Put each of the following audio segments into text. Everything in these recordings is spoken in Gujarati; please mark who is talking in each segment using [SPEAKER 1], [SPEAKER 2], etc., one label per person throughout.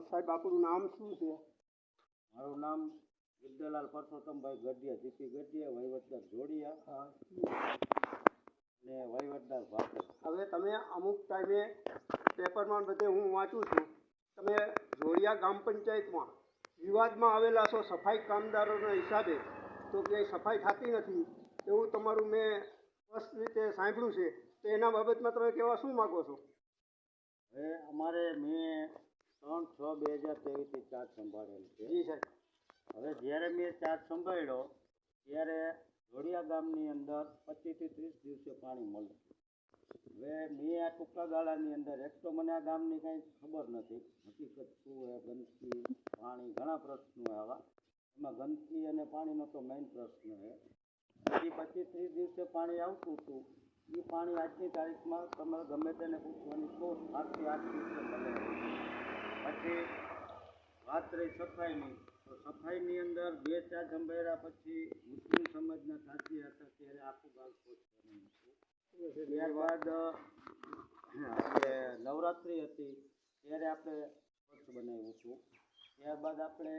[SPEAKER 1] સાહેબ આપણું નામ શું છે?
[SPEAKER 2] મારું નામ વિદ્યાલાલ પરસોત્તમભાઈ ગઢિયા જીપી ગઢિયા વહીવટદાર જોડિયા અને વહીવટદાર ભાકર
[SPEAKER 1] હવે તમે અમુક ટાઈમે પેપરમાં બધે હું વાંચું છું. તમે જોડિયા ગ્રામ પંચાયતમાં વિવાદમાં આવેલા છો સફાઈ કામદારોના હિસાબે તો ક્યાંય સફાઈ થતી નથી એવું તમારું મેં સ્પષ્ટ રીતે સાંભળ્યું છે. તો એના બાબતમાં તમે કહેવા શું માગો છો?
[SPEAKER 2] હવે અમારે મેં બે હજાર ત્રેવીસથી ચાર્જ સંભાળેલ છે.
[SPEAKER 1] જી સાહેબ.
[SPEAKER 2] હવે જ્યારે મેં ચાર્જ સંભાળ્યો ત્યારે જોડિયા ગામની અંદર પચીસથી ત્રીસ દિવસે પાણી મળે હવે મેં આ ટૂંકા ગાળાની અંદર એક તો મને આ ગામની કાંઈ ખબર નથી. હકીકત શું હોય ગંદકી પાણી ઘણા પ્રશ્નો આવા. એમાં ગંદકી અને પાણીનો તો મેઇન પ્રશ્ન છે પછી પચીસ ત્રીસ દિવસે પાણી આવતું હતું. એ પાણી આજની તારીખમાં તમારે ગમે તેને પૂછવાની તો આજથી આઠ દિવસે મળે. પછી વાત રહી સફાઈની, તો સફાઈની અંદર બે, ચાર સંભાળ્યા પછી મુસ્લિમ સમાજના સાથી હતા, ત્યારે આખું ગામ સ્વચ્છ હતું ત્યારબાદ આપણે નવરાત્રિ હતી, ત્યારે આપણે સ્વચ્છ બનાવ્યું હતું. ત્યારબાદ આપણે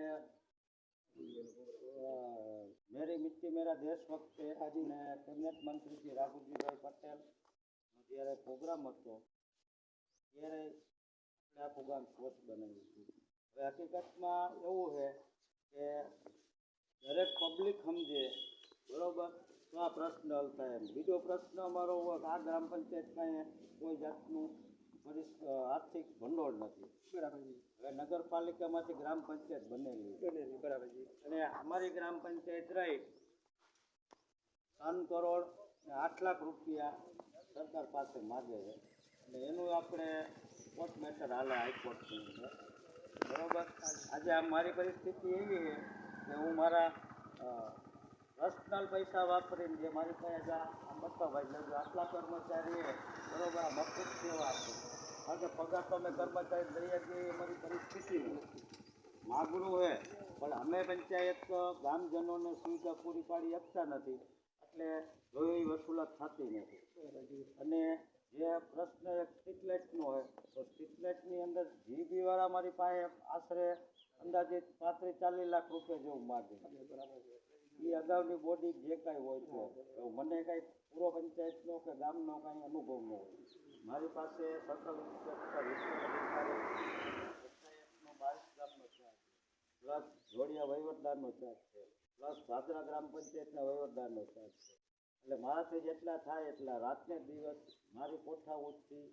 [SPEAKER 2] મેરી મિત્તી મેરા દેશ વખતે અને કેબિનેટ મંત્રી શ્રી રાઘુજીભાઈ પટેલ જ્યારે પ્રોગ્રામ હતો, ત્યારે સ્વચ્છ બનાવ્યું હતું હવે હકીકતમાં એવું છે કે દરેક પબ્લિક સમજે બરોબર તો આ પ્રશ્ન હલ થાય એમ બીજો પ્રશ્ન અમારો આ ગ્રામ પંચાયતમાં કોઈ જાતનું આર્થિક ભંડોળ નથી
[SPEAKER 1] બરાબર
[SPEAKER 2] હવે નગરપાલિકામાંથી ગ્રામ પંચાયત બનેલી
[SPEAKER 1] બનેલી બરાબર
[SPEAKER 2] અને અમારી ગ્રામ પંચાયત રહી ત્રણ કરોડ આઠ લાખ રૂપિયા સરકાર પાસે માગે છે. અને એનું આપણે કોર્ટ મેટર હાલે હાઈકોર્ટની અંદર બરોબર? આજે આ મારી પરિસ્થિતિ એવી છે કે હું મારા પર્સનલ પૈસા વાપરીને જે મારી પાસે આ બતાવાય આટલા કર્મચારી બરોબર આ મફત સેવા આપે. કારણ કે પગાર તો અમે કર્મચારી લઈએ છીએ અમારી પરિસ્થિતિ નથી માગણું હે પણ અમે પંચાયત ગામજનોને સુવિધા પૂરી પાડી આપતા નથી. એટલે એવી વસૂલાત થતી નથી. અને જે પ્રશ્ન એક સ્ટ્રીટ લાઇટનો હોય, તો સ્ટ્રીટ લાઇટની અંદર જીબી વાળા મારી પાસે આશરે અંદાજિત પાંત્રીસ ચાલીસ લાખ રૂપિયા જેવું માગે એ અગાઉની બોડી જે કાંઈ હોય તો મને કાંઈ પૂરો પંચાયતનો કે ગામનો કાંઈ અનુભવ ન હોય. મારી પાસે સર્કલ પંચાયતનો બાવીસ ગ્રામનો ચાર્જ પ્લસ જોડિયા વહીવટદારનો ચાર્જ છે. પ્લસ ભાદરા ગ્રામ પંચાયતના વહીવટદારનો ચાર્જ છે. એટલે મારાથી જેટલા થાય એટલા રાતને દિવસ મારી કોઠાઓથી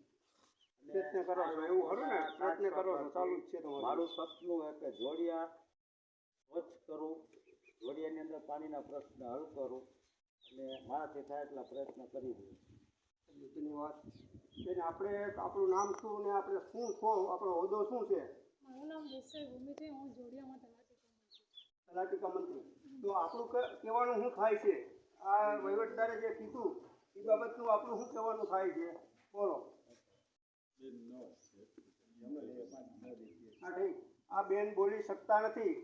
[SPEAKER 1] પ્રયત્ન કરો છો એવું ખરું ને? પ્રયત્ન કરો છો ચાલુ જ છે તમારું.
[SPEAKER 2] મારું સપનું હોય કે જોડિયા સ્વચ્છ કરું જોડિયાની અંદર પાણીના પ્રશ્ન હલ કરું અને મારાથી થાય એટલા પ્રયત્ન કરી દઉં
[SPEAKER 1] વાત બેન આપણે આપણું નામ શું ને આપણે શું છો? આપણો હોદ્દો શું છે?
[SPEAKER 3] મારું નામ દેસાઈ ભૂમિ છે હું જોડિયામાં તલાટી
[SPEAKER 1] તલાટીકા મંત્રી. તો આપણું ક- કહેવાનું શું થાય છે? આ વહીવટદારે જે કીધું એ બાબતનું આપણું શું કહેવાનું થાય છે? બોલો. હા ઠીક. આ બેન બોલી શકતા નથી.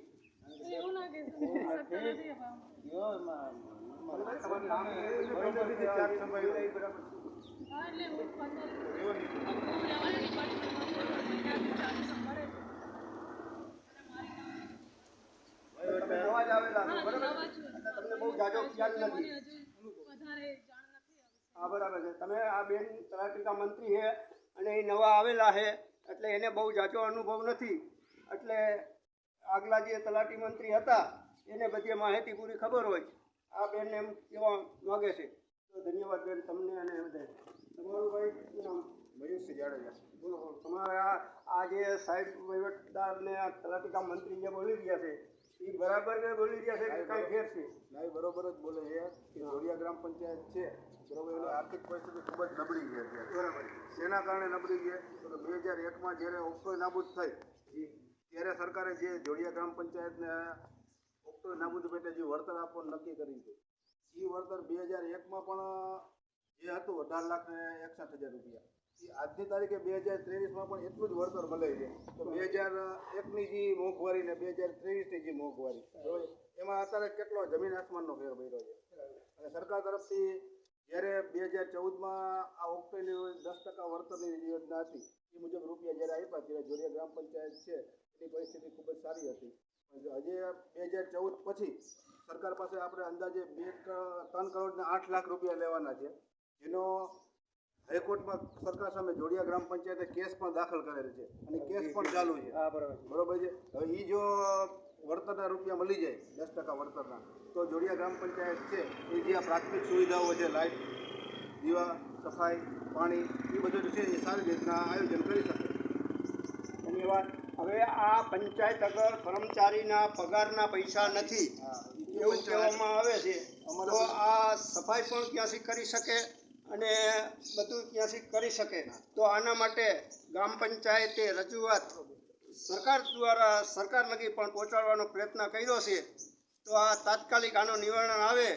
[SPEAKER 3] એવું ના કહેશો શકતા નથી હવે આમ.
[SPEAKER 2] કયો એમાં
[SPEAKER 1] તમારું નામ બરોબર છે, ચાર સંભાળ્યું એ બરાબર છે.
[SPEAKER 3] હા એટલે હું પંદર હું રહેવાની ડિપાર્ટમેન્ટમાં છું ત્યાંથી ચાલુ સંભાળે છે અને મારી
[SPEAKER 1] તમે નવા જ આવેલા છો
[SPEAKER 3] હા
[SPEAKER 1] બરાબર
[SPEAKER 3] નવા છું
[SPEAKER 1] એટલે તમને બહુ જાજો ખ્યાલ નથી. હા બરાબર છે. તમે આ બેન તલાટીકા મંત્રી છે અને એ નવા આવેલા છે એટલે એને બહુ જાજો અનુભવ નથી. એટલે આગલા જે તલાટી મંત્રી હતા એને બધી માહિતી પૂરી ખબર હોય. આ બેન એમ કહેવા માગે છે. તો ધન્યવાદ બેન તમને અને બધાય તમારું ભાઈ શું નામ? મયુરસિંહ જાડેજા. બોલો તમારે આ આ જે સાહેબ વહીવટદાર ને આ તલાટીકા મંત્રી જે બોલી રહ્યા છે એ બરાબર ને બોલી રહ્યા છે કે કાંઈ ફેર છે?
[SPEAKER 4] ના એ બરોબર જ બોલે છે. કે જોડિયા ગ્રામ પંચાયત છે. બરોબર એની આર્થિક પરિસ્થિતિ ખૂબ જ નબળી છે
[SPEAKER 1] બરાબર.
[SPEAKER 4] શેના કારણે નબળી છે? તો બે હજાર એકમાં જ્યારે ઓક્ટો નાબૂદ થઈ ત્યારે સરકારે જે જોડિયા ગ્રામ પંચાયતને ઓક્ટો નાબૂદ પેટે જે વળતર આપવાનું નક્કી કર્યું છે એ વળતર બે હજાર એકમાં પણ જે હતું અઢાર લાખ ને એકસઠ હજાર રૂપિયા. આજની તારીખે બે હજાર ત્રેવીસમાં પણ એટલું જ વળતર મળે છે. તો બે હજાર એકની જે મોંઘવારી ને બે હજાર ત્રેવીસની જે મોંઘવારી એમાં અત્યારે કેટલો જમીન આસમાનનો ફેર પડ્યો છે. અને સરકાર તરફથી જ્યારે બે હજાર ચૌદમાં આ ઓક્ટોની દસ ટકા વળતરની યોજના હતી, એ મુજબ રૂપિયા જ્યારે આપ્યા, ત્યારે જોડિયા ગ્રામ પંચાયત છે, એની પરિસ્થિતિ ખૂબ જ સારી હતી. હજી બે હજાર ચૌદ પછી સરકાર પાસે આપણે અંદાજે બે ત્રણ કરોડ ને આઠ લાખ રૂપિયા લેવાના છે. જેનો હાઈકોર્ટમાં સરકાર સામે જોડિયા ગ્રામ પંચાયતે કેસ પણ દાખલ કરેલ છે અને કેસ પણ ચાલુ છે.
[SPEAKER 1] બરાબર
[SPEAKER 4] બરોબર છે? હવે એ જો વળતરના રૂપિયા મળી જાય દસ ટકા વળતરના તો જોડિયા ગ્રામ પંચાયત છે એ જે આ પ્રાથમિક સુવિધાઓ છે લાઇટ દીવા સફાઈ પાણી એ બધું છે એ સારી રીતના આયોજન કરી શકે.
[SPEAKER 1] ધન્યવાદ. હવે આ પંચાયત અગર કર્મચારીના પગારના પૈસા નથી એવું કહેવામાં આવે છે તો આ સફાઈ પણ ક્યાંથી કરી શકે? અને બધું ત્યાંથી કરી શકે. તો આના માટે ગ્રામ પંચાયતે રજૂઆત સરકાર દ્વારા સરકાર લગી પણ પહોંચાડવાનો પ્રયત્ન કર્યો છે. તો આ તાત્કાલિક આનો નિવારણ આવે